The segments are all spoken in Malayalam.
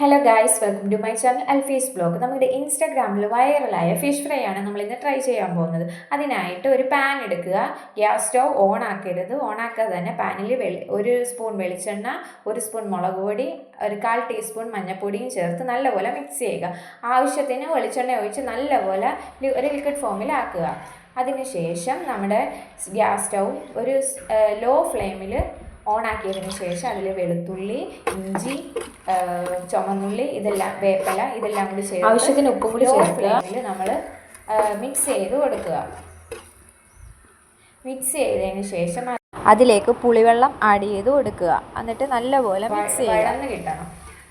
Hello guys welcome to my channel Alfi's blog നമ്മുടെ ഇൻസ്റ്റാഗ്രാമിൽ വൈറലായ ഫിഷ് ഫ്രൈ ആണ് നമ്മൾ ഇന്ന് ട്രൈ ചെയ്യാൻ പോകുന്നത്. അതിനായിട്ട് ഒരു പാൻ എടുക്കുക. ഗ്യാസ് സ്റ്റവ് ഓൺ ആക്കരുത്. ഓൺ ആക്കാതെ തന്നെ പാനിൽ വെളി ഒരു സ്പൂൺ വെളിച്ചെണ്ണ ഒരു സ്പൂൺ മുളക് പൊടി ഒരു കാൽ ടീസ്പൂൺ മഞ്ഞൾപ്പൊടിയും ചേർത്ത് നല്ലപോലെ മിക്സ് ചെയ്യുക. ആവശ്യത്തിന് വെളിച്ചെണ്ണ ഒഴിച്ച് നല്ലപോലെ ഒരു ലിക്വിഡ് ഫോമിലാക്കുക അതിനുശേഷം നമ്മുടെ ഗ്യാസ് സ്റ്റൗ ഒരു ലോ ഫ്ലെയിമിൽ ഓണാക്കിയതിന് ശേഷം അതിൽ വെളുത്തുള്ളി ഇഞ്ചി ചുമന്നുള്ളി ഇതെല്ലാം വേപ്പല ഇതെല്ലാം കൂടി ചേർത്ത് ആവശ്യത്തിന് ഉപ്പും കൂടി ചേർക്കുക. നമ്മൾ മിക്സ് ചെയ്ത് കൊടുക്കുക. മിക്സ് ചെയ്തതിന് ശേഷം അതിലേക്ക് പുളിവെള്ളം ആഡ് ചെയ്ത് കൊടുക്കുക. എന്നിട്ട് നല്ലപോലെ മിക്സ് ചെയ്ത് കിട്ടണം.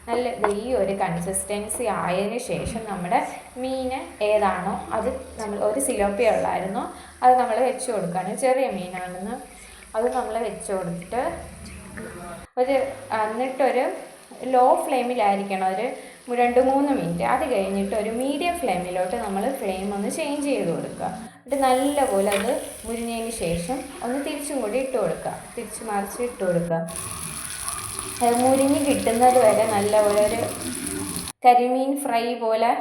നല്ല വലിയ ഒരു കൺസിസ്റ്റൻസി ആയതിന് ശേഷം നമ്മുടെ മീൻ ഏതാണോ അത് നമ്മൾ ഒരു സിലോപ്പിയ ഉള്ളായിരുന്നു അത് നമ്മൾ വെച്ച് കൊടുക്കുകയാണ്. ചെറിയ മീനാണെന്ന് അത് നമ്മൾ വെച്ച് കൊടുത്തിട്ട് ഒരു എന്നിട്ടൊരു ലോ ഫ്ലെയിമിലായിരിക്കണം. ഒരു രണ്ട് മൂന്ന് മിനിറ്റ്. അത് കഴിഞ്ഞിട്ട് ഒരു മീഡിയം ഫ്ലെയിമിലോട്ട് നമ്മൾ ഫ്ലെയിം ഒന്ന് ചേഞ്ച് ചെയ്ത് കൊടുക്കുക. എന്നിട്ട് നല്ലപോലെ അത് മുരിഞ്ഞതിന് ശേഷം ഒന്ന് തിരിച്ചും കൂടി ഇട്ട് കൊടുക്കുക. തിരിച്ച് മറിച്ച് ഇട്ട് കൊടുക്കുക. അത് മുരിഞ്ഞ് കിട്ടുന്നത് വരെ നല്ലപോലെ ഒരു കരിമീൻ ഫ്രൈ പോലെ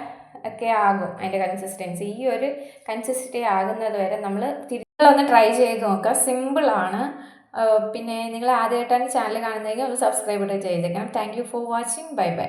ഒക്കെ ആകും. അതിന്റെ കൺസിസ്റ്റൻസി ഈ ഒരു കൺസിസ്റ്റൻസി ആകുന്നത് വരെ നമ്മൾ തിരിച്ചൊന്ന് ട്രൈ ചെയ്ത് നോക്കുക. സിമ്പിളാണ് പിന്നെ നിങ്ങൾ ആദ്യമായിട്ടാണ് ചാനൽ കാണുന്നതെങ്കിൽ ഒന്ന് സബ്സ്ക്രൈബ് ചെയ്തേക്കണം. Thank you for watching bye bye